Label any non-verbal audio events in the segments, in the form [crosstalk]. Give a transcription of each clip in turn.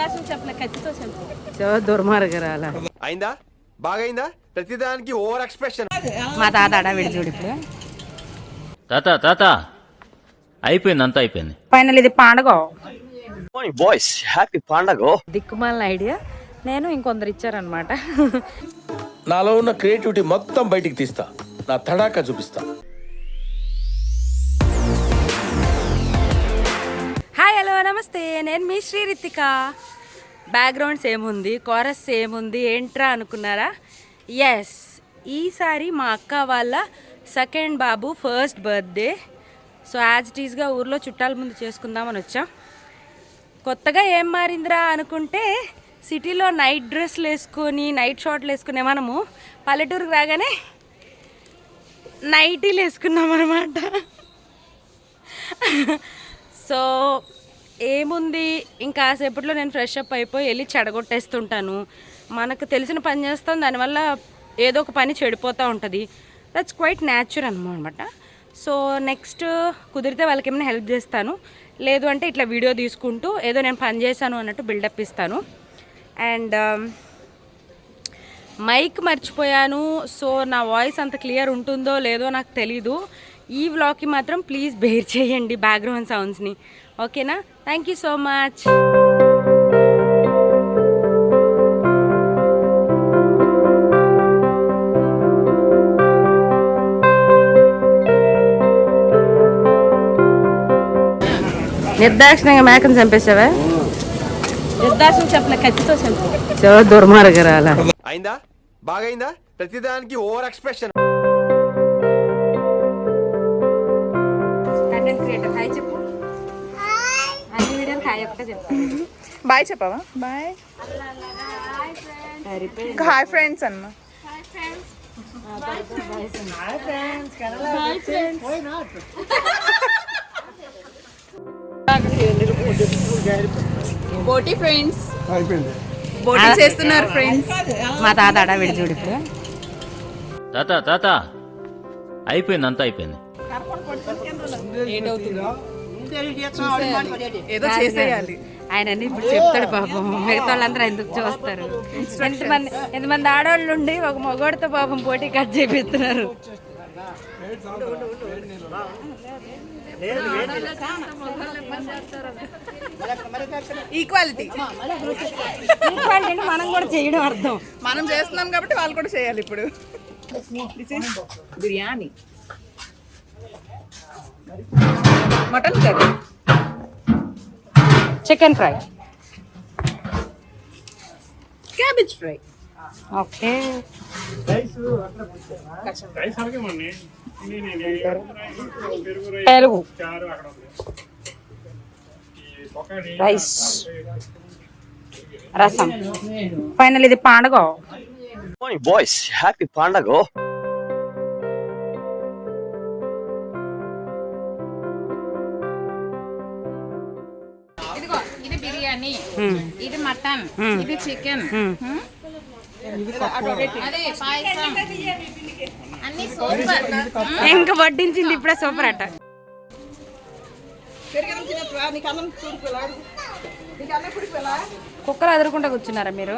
నిర్దాక్షిణ చెప్పలే దుర్మార్గరాల. అయిందా? బాగైందా? ప్రతిదానికి ఓవర్ ఎక్స్ప్రెషన్. మా తాత అడవిడి చూడు ఇప్పుడు. తాత తాత. అయిపోయింది అంతా అయిపోయింది. ఫైనల్ ఇది పండగ. బాయ్స్ హ్యాపీ పండగ. దిక్కుమాలిన ఐడియా. నేను ఇంకొందరు ఇచ్చారనమాట నాలో ఉన్న క్రియేటివిటీ మొత్తం బయటికి తీస్తా. నా తడాకా చూపిస్తా. నమస్తే నేను మీ శ్రీ రితిక బ్యాక్గ్రౌండ్ సేమ్ ఉంది కోరస్ సేమ్ ఉంది ఏంట్రా అనుకున్నారా? ఎస్ ఈసారి మా అక్క వాళ్ళ second Babu first birthday so as it ఊర్లో చుట్టాల ముందు చేసుకుందామని వచ్చాం. కొత్తగా ఏం మారిందిరా అనుకుంటే సిటీలో నైట్ డ్రెస్లు వేసుకొని నైట్ షార్ట్లు వేసుకునే మనము పల్లెటూరుకు రాగానే నైటీలు వేసుకున్నాం అనమాట సో [laughs] ఏముంది? ఇంకా సేపట్లో నేను ఫ్రెష్ అప్ అయిపోయి వెళ్ళి చెడగొట్టేస్తుంటాను. మనకు తెలిసిన పని చేస్తాం దానివల్ల ఏదో ఒక పని చెడిపోతూ ఉంటుంది. దట్స్ క్వైట్ న్యాచురల్ అనమాట సో నెక్స్ట్ కుదిరితే వాళ్ళకి ఏమైనా హెల్ప్ చేస్తాను. లేదు అంటే ఇట్లా వీడియో తీసుకుంటూ ఏదో నేను పని చేశాను అన్నట్టు బిల్డప్ ఇస్తాను. అండ్ మైక్ um, మర్చిపోయాను. సో నా వాయిస్ అంత క్లియర్ ఉంటుందో లేదో నాకు తెలీదు. ఈ వ్లాగ్కి మాత్రం ప్లీజ్ బేర్ చేయండి బ్యాక్గ్రౌండ్ సౌండ్స్ని ఓకేనా థ్యాంక్ యూ సో మచ్ నిర్దాక్షిణంగా మేకను చంపేసావా నిర్దాక్షిణ చెప్పలే కత్తితో చెప్పు చో దుర్మార్గరాల. అయిందా? బాగైందా? ప్రతిదానికి over expression content creator hi చెప్పు. అన్ని వీడియోలు హాయ్ ఒక్కటే చెప్పు. బాయ్ చెప్పవా? బాయ్. హాయ్ ఫ్రెండ్స్ అన్న. బోటి ఫ్రెండ్స్. బోటి చేస్తున్నారు ఫ్రెండ్స్. మా తాత అడవిడి చూడు ఇప్పుడు. తాత తాత. అయిపోయింది అంతా అయిపోయింది. ఏదో చేసేయాలి. ఆయన ఇప్పుడు చెప్తాడు పాపం. మిగతా వాళ్ళందరూ ఎందుకు చూస్తారు? ఎంతమంది ఎంతమంది ఆడవాళ్ళు ఉండి ఒక మగవాడితో పాపం పోటీ కట్ చేపిస్తున్నారు. ఈక్వాలిటీ ఈక్వాలిటీ అంటే మనం కూడా చేయడం అర్థం. మనం చేస్తున్నాం కాబట్టి వాళ్ళు కూడా చేయాలి ఇప్పుడు. Biryani mutton curry. Chicken fry cabbage fry okay పెరుగు. రైస్ రసం. ఫైనల్ ఇది పండగ. బాయ్స్ హ్యాపీ పండగ. మటన్ ఇది చికెన్. ఇంకా వడ్డించింది ఇప్పుడే సూపర్ అట. కుక్కలు అదురుకుంటా కూర్చున్నారా మీరు?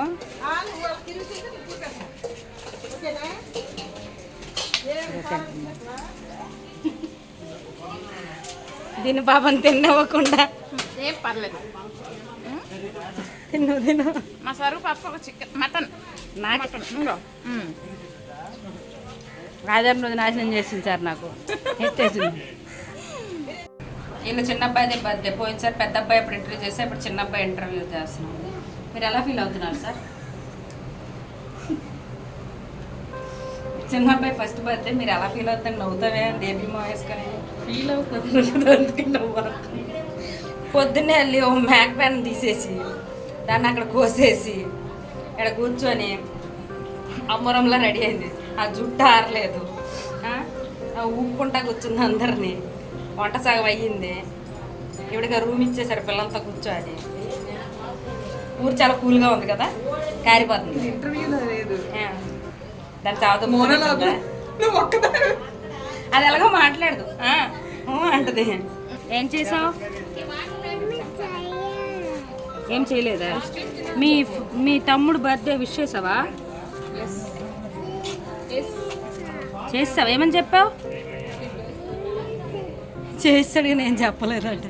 దీని పాపం తిన్నవ్వకుండా. ఏం పర్లేదు. తిను తిను మా పప్పు ఒక చికెన్ మటన్. మటన్. రాజాం రోజు నాశనం చేసింది సార్ నాకు. ఎత్తేసింది. ఈయన చిన్న అబ్బాయిదే బర్త్డే పోయినసారి పెద్ద అబ్బాయి అప్పుడు ఇంటర్వ్యూ చేస్తే ఇప్పుడు చిన్న అబ్బాయి ఇంటర్వ్యూ చేస్తున్నాం మీరు ఎలా ఫీల్ అవుతున్నారు సార్? చిన్న అబ్బాయి ఫస్ట్ బర్త్డే మీరు ఎలా ఫీల్ అవుతారు నవ్వుతావే? బేబీ మా వేసుకొని ఫీల్ అవుతుంది. నవ్వు పొద్దున్నే వెళ్ళి ఓ మ్యాక్ ప్యాన్ తీసేసి దాన్ని అక్కడ కోసేసి ఇక్కడ కూర్చొని అమ్మరంలో రెడీ అయింది. ఆ జుట్టు ఆరలేదు. ఊపుకుంటా కూర్చుంది అందరినీ. వంట సగం అయ్యింది. ఇవిడిగా రూమ్ ఇచ్చేసారు పిల్లలతో కూర్చొని. ఊరు చాలా కూల్గా ఉంది కదా? కారిపోతుంది. ఇంటర్వ్యూలో లేదు. ఆ. దాని ఒక్కదాని అది ఎలాగో మాట్లాడదు. అంటది. ఏం చేసావు? ఏం చేయలేదా మీ మీ తమ్ముడు బర్త్డే విష్ చేసావా చేస్తావా ఏమని చెప్పావు చేస్తాడు నేను చెప్పలేదంట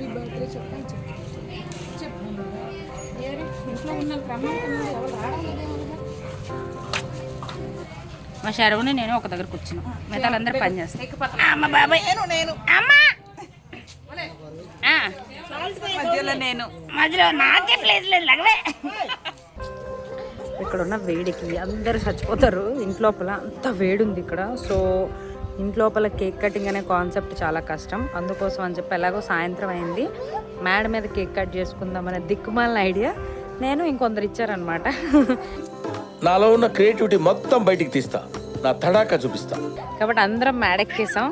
మా శరవుని నేను ఒక దగ్గర కూర్చున్నాం మిగతా అందరూ పని చేస్తాం అమ్మ బాబాయ్ నేను నేను అమ్మ. మధ్యలో నేను. మధ్యలో నాకే ప్లేస్ లేదు లగవే ఇక్కడ ఉన్న వేడికి అందరు చచ్చిపోతారు. ఇంట్లోపల అంత వేడి ఉంది ఇక్కడ. సో ఇంట్లోపల కేక్ కటింగ్ అనే కాన్సెప్ట్ చాలా కష్టం. అందుకోసం అని చెప్పి ఎలాగో సాయంత్రం అయింది. మేడ మీద కేక్ కట్ చేసుకుందాం అనే దిక్కుమాలిన ఐడియా నేను ఇంకొందరు ఇచ్చారనమాట నాలో ఉన్న క్రియేటివిటీ మొత్తం బయటికి తీస్తా. నా తడాకా చూపిస్తా. కాబట్టి అందరం మేడెక్కేసాం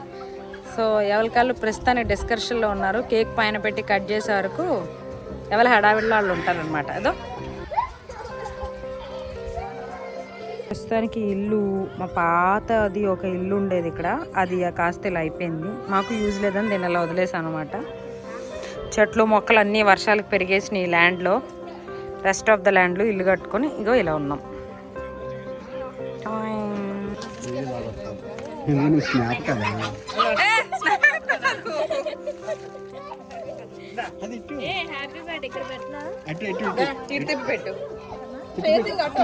సో ఎవరికాళ్ళు ప్రస్తుతానికి డిస్కషన్లో ఉన్నారు. కేక్ పైన పెట్టి కట్ చేసే వరకు ఎవరి హడావిడిలో వాళ్ళు ఉంటారనమాట అదో. ప్రస్తుతానికి ఇల్లు మా పాతది ఒక ఇల్లు ఉండేది ఇక్కడ. అది కాస్త ఇలా అయిపోయింది. మాకు యూజ్ లేదని దీన్ని అలా వదిలేసాను అనమాట చెట్లు మొక్కలు అన్నీ వర్షాలకు పెరిగేసినాయి ఈ ల్యాండ్లో. రెస్ట్ ఆఫ్ ద ల్యాండ్లో ఇల్లు కట్టుకొని ఇగో ఇలా ఉన్నాం. టాయ్. ఇటు తిప్పి పెట్టు ఫేసింగ్ అటు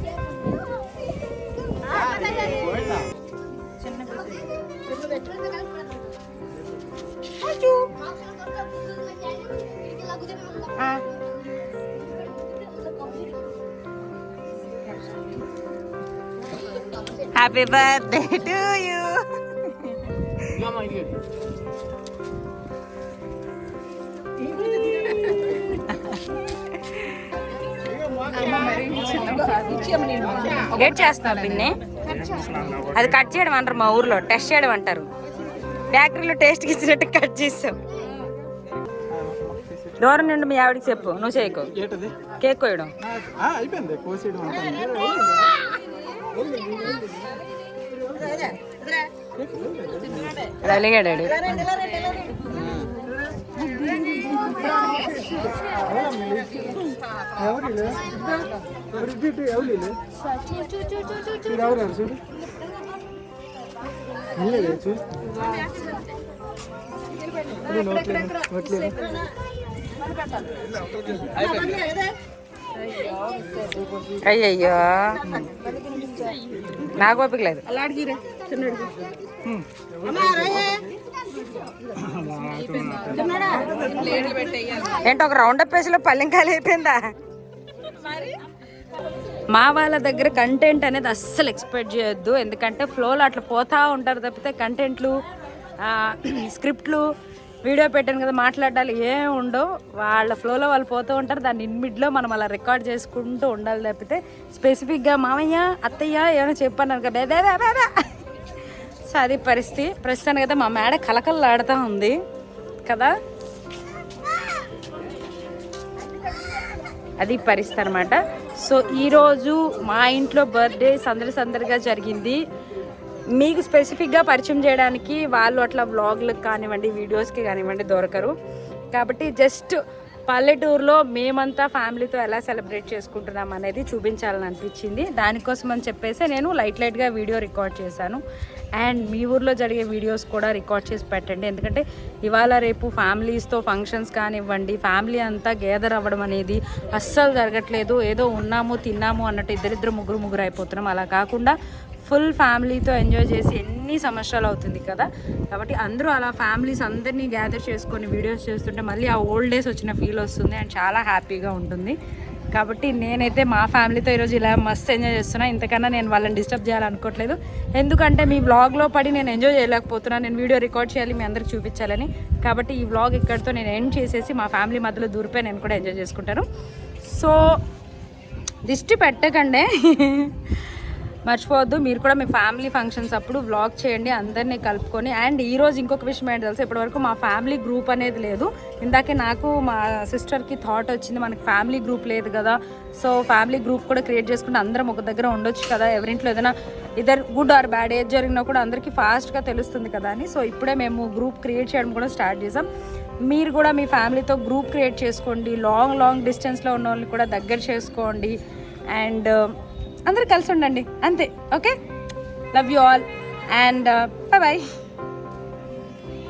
happy birthday to you get చేస్తాం పిన్ని? అది కట్ చేయడం అంటారు మా ఊర్లో. టెస్ట్ చేయడం అంటారు. ఫ్యాక్టరీలో టేస్ట్కి ఇచ్చినట్టు కట్ చేస్తాం. దూరం నుండి మీ ఆవిడకి చెప్పు. నువ్వు చేయకు. కేక్ కోయడం అయిపోయింది కోసేయడం అది అయ్యయ్యో. నాకు ఓపిక లేదు. ఏంటి ఒక రౌండ్ అప్ వేసిలో పల్లెంకాయలు అయిపోయిందా? మా వాళ్ళ దగ్గర కంటెంట్ అనేది అస్సలు ఎక్స్పెక్ట్ చేయొద్దు. ఎందుకంటే ఫ్లోలో అట్లా పోతా ఉంటారు తప్పితే కంటెంట్లు స్క్రిప్ట్లు [clears throat] వీడియో పెట్టాను కదా మాట్లాడాలి. ఏం ఉండవు. వాళ్ళ ఫ్లోలో వాళ్ళు పోతూ ఉంటారు. దాన్ని ఇన్మిడ్లో మనం అలా రికార్డ్ చేసుకుంటూ ఉండాలి తప్పితే స్పెసిఫిక్గా మామయ్య అత్తయ్య ఏమైనా చెప్పాను కదా సో అది పరిస్థితి. ప్రస్తుతానికి అయితే మా మేడ కలకలలాడుతూ ఉంది కదా? అది పరిస్థితి అనమాట సో ఈరోజు మా ఇంట్లో బర్త్డే సందడి సందడిగా జరిగింది. మీకు స్పెసిఫిక్గా పరిచయం చేయడానికి వాళ్ళు అట్లా వ్లాగ్లకు కానివ్వండి వీడియోస్కి కానివ్వండి దొరకరు. కాబట్టి జస్ట్ పల్లెటూరులో మేమంతా ఫ్యామిలీతో ఎలా సెలబ్రేట్ చేసుకుంటున్నాం అనేది చూపించాలని అనిపించింది దానికోసం అని చెప్పేసి నేను లైట్ లైట్గా వీడియో రికార్డ్ చేశాను. అండ్ మీ ఊర్లో జరిగే వీడియోస్ కూడా రికార్డ్ చేసి పెట్టండి. ఎందుకంటే ఇవాళ రేపు ఫ్యామిలీస్తో ఫంక్షన్స్ కానివ్వండి ఫ్యామిలీ అంతా గేదర్ అవ్వడం అనేది అస్సలు జరగట్లేదు. ఏదో ఉన్నాము తిన్నాము అన్నట్టు ఇద్దరిద్దరు ముగ్గురు ముగ్గురు అయిపోతున్నాం. అలా కాకుండా ఫుల్ ఫ్యామిలీతో ఎంజాయ్ చేసి ఎన్ని సంవత్సరాలు అవుతుంది కదా? కాబట్టి అందరూ అలా ఫ్యామిలీస్ అందరినీ గ్యాదర్ చేసుకొని వీడియోస్ చేస్తుంటే మళ్ళీ ఆ ఓల్డ్ డేస్ వచ్చిన ఫీల్ వస్తుంది అండ్ చాలా హ్యాపీగా ఉంటుంది. కాబట్టి నేనైతే మా ఫ్యామిలీతో ఈరోజు ఇలా మస్తు ఎంజాయ్ చేస్తున్నా. ఇంతకన్నా నేను వాళ్ళని డిస్టర్బ్ చేయాలనుకోవట్లేదు ఎందుకంటే మీ వ్లాగ్లో పడి నేను ఎంజాయ్ చేయలేకపోతున్నాను నేను వీడియో రికార్డ్ చేయాలి మీ అందరికి చూపించాలని. కాబట్టి ఈ వ్లాగ్ ఇక్కడితో నేను ఎండ్ చేసేసి మా ఫ్యామిలీ మధ్యలో దూరిపోయి నేను కూడా ఎంజాయ్ చేసుకుంటాను. సో దిష్టి పెట్టకండి. మర్చిపోవద్దు. మీరు కూడా మీ ఫ్యామిలీ ఫంక్షన్స్ అప్పుడు వ్లాగ్ చేయండి అందరినీ కలుపుకొని. అండ్ ఈరోజు ఇంకొక విషయం ఏంటి తెలుసు? ఇప్పటివరకు మా ఫ్యామిలీ గ్రూప్ అనేది లేదు. ఇందాకే నాకు మా సిస్టర్కి థాట్ వచ్చింది మనకి ఫ్యామిలీ గ్రూప్ లేదు కదా. సో ఫ్యామిలీ గ్రూప్ కూడా క్రియేట్ చేసుకుంటే అందరం ఒక దగ్గర ఉండొచ్చు కదా. ఎవరింట్లో ఏదైనా ఇదర్ గుడ్ ఆర్ బ్యాడ్ ఏజ్ జరిగినా కూడా అందరికీ ఫాస్ట్గా తెలుస్తుంది కదా అని. సో ఇప్పుడే మేము గ్రూప్ క్రియేట్ చేయడం కూడా స్టార్ట్ చేసాం. మీరు కూడా మీ ఫ్యామిలీతో గ్రూప్ క్రియేట్ చేసుకోండి. లాంగ్ లాంగ్ డిస్టెన్స్లో ఉన్న వాళ్ళని కూడా దగ్గర చేసుకోండి. అండ్ అందరూ కలిసి ఉండండి. అంతే okay? Love you all and bye bye